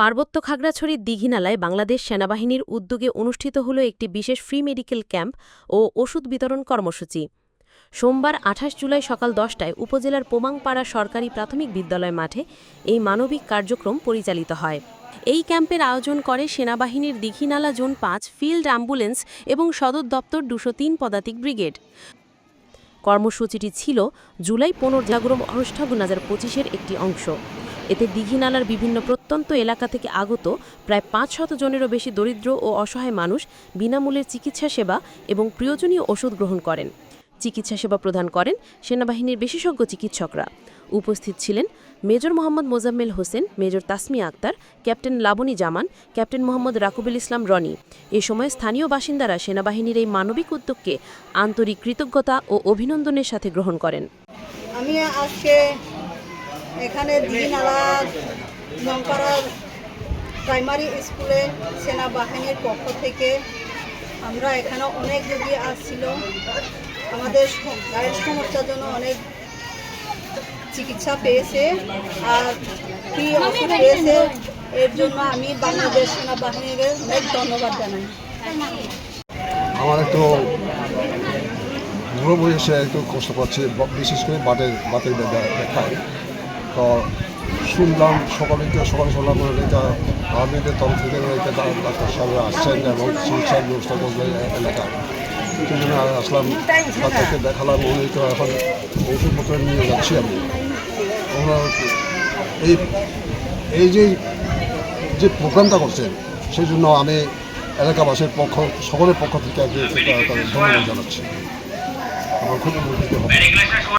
পার্বত্য খাগড়াছড়ির দীঘিনালায় বাংলাদেশ সেনাবাহিনীর উদ্যোগে অনুষ্ঠিত হল একটি বিশেষ ফ্রি মেডিকেল ক্যাম্প ও ওষুধ বিতরণ কর্মসূচি। সোমবার আঠাশ জুলাই সকাল দশটায় উপজেলার পোমাংপাড়া সরকারি প্রাথমিক বিদ্যালয় মাঠে এই মানবিক কার্যক্রম পরিচালিত হয়। এই ক্যাম্পের আয়োজন করে সেনাবাহিনীর দীঘিনালা জোন পাঁচ, ফিল্ড অ্যাম্বুলেন্স এবং সদর দপ্তর দুশো তিন পদাতিক ব্রিগেড। কর্মসূচিটি ছিল জুলাই পনেরো জাগরম অনুষ্ঠান দু হাজার পঁচিশের একটি অংশ। এতে দীঘিনালার বিভিন্ন প্রত্যন্ত এলাকা থেকে আগত প্রায় পাঁচ শত জনেরও বেশি দরিদ্র ও অসহায় মানুষ বিনামূল্যের চিকিৎসা সেবা এবং প্রয়োজনীয় ওষুধ গ্রহণ করেন। চিকিৎসা সেবা প্রদান করেন সেনাবাহিনীর বিশেষজ্ঞ চিকিৎসকরা। উপস্থিত ছিলেন major Mohammad Mozammel Hossain, major Tasmia Akter, captain Laboni Zaman, captain Mohammad Rakubul Islam Roni. এ সময় স্থানীয় বাসিন্দারা সেনাবাহিনীর এই মানবিক উদ্যোগকে আন্তরিক কৃতজ্ঞতা ও অভিনন্দনের সাথে গ্রহণ করেন। আমি আজকে এখানে দিনালা নংপাড়ার প্রাইমারি স্কুলে সেনাবাহিনীর পক্ষ থেকে আমরা এখানে অনেক রোগী আসছিল। আমাদের গায়ের সমস্যার জন্য অনেক চিকিৎসা পেয়েছে আর কি ওষুধ পেয়েছে এর জন্য আমি বাংলাদেশ সেনাবাহিনীকে অনেক ধন্যবাদ জানাই। আমার একটু বুড়ো বয়সে একটু কষ্ট পাচ্ছি, বিশেষ করে বাতের বাতের ব্যথায়। তো শুনলাম সকালে সকালে শুনলাম এটা আর্মিদের তরফ থেকে এটা ডাক্তার সাহেবরা আসছেন এবং চিকিৎসার ব্যবস্থা করবে এলাকা। সেই জন্য আসলাম ডাক্তারকে দেখালাম, উনি তো এখন ওষুধপত্র নিয়ে যাচ্ছি আমি। এই এই যে যে প্রোগ্রামটা করছেন সেই জন্য আমি এলাকাবাসীর পক্ষ, সকলের পক্ষ থেকে তাদের ধন্যবাদ জানাচ্ছি। আমার খুব উপকৃত হবে।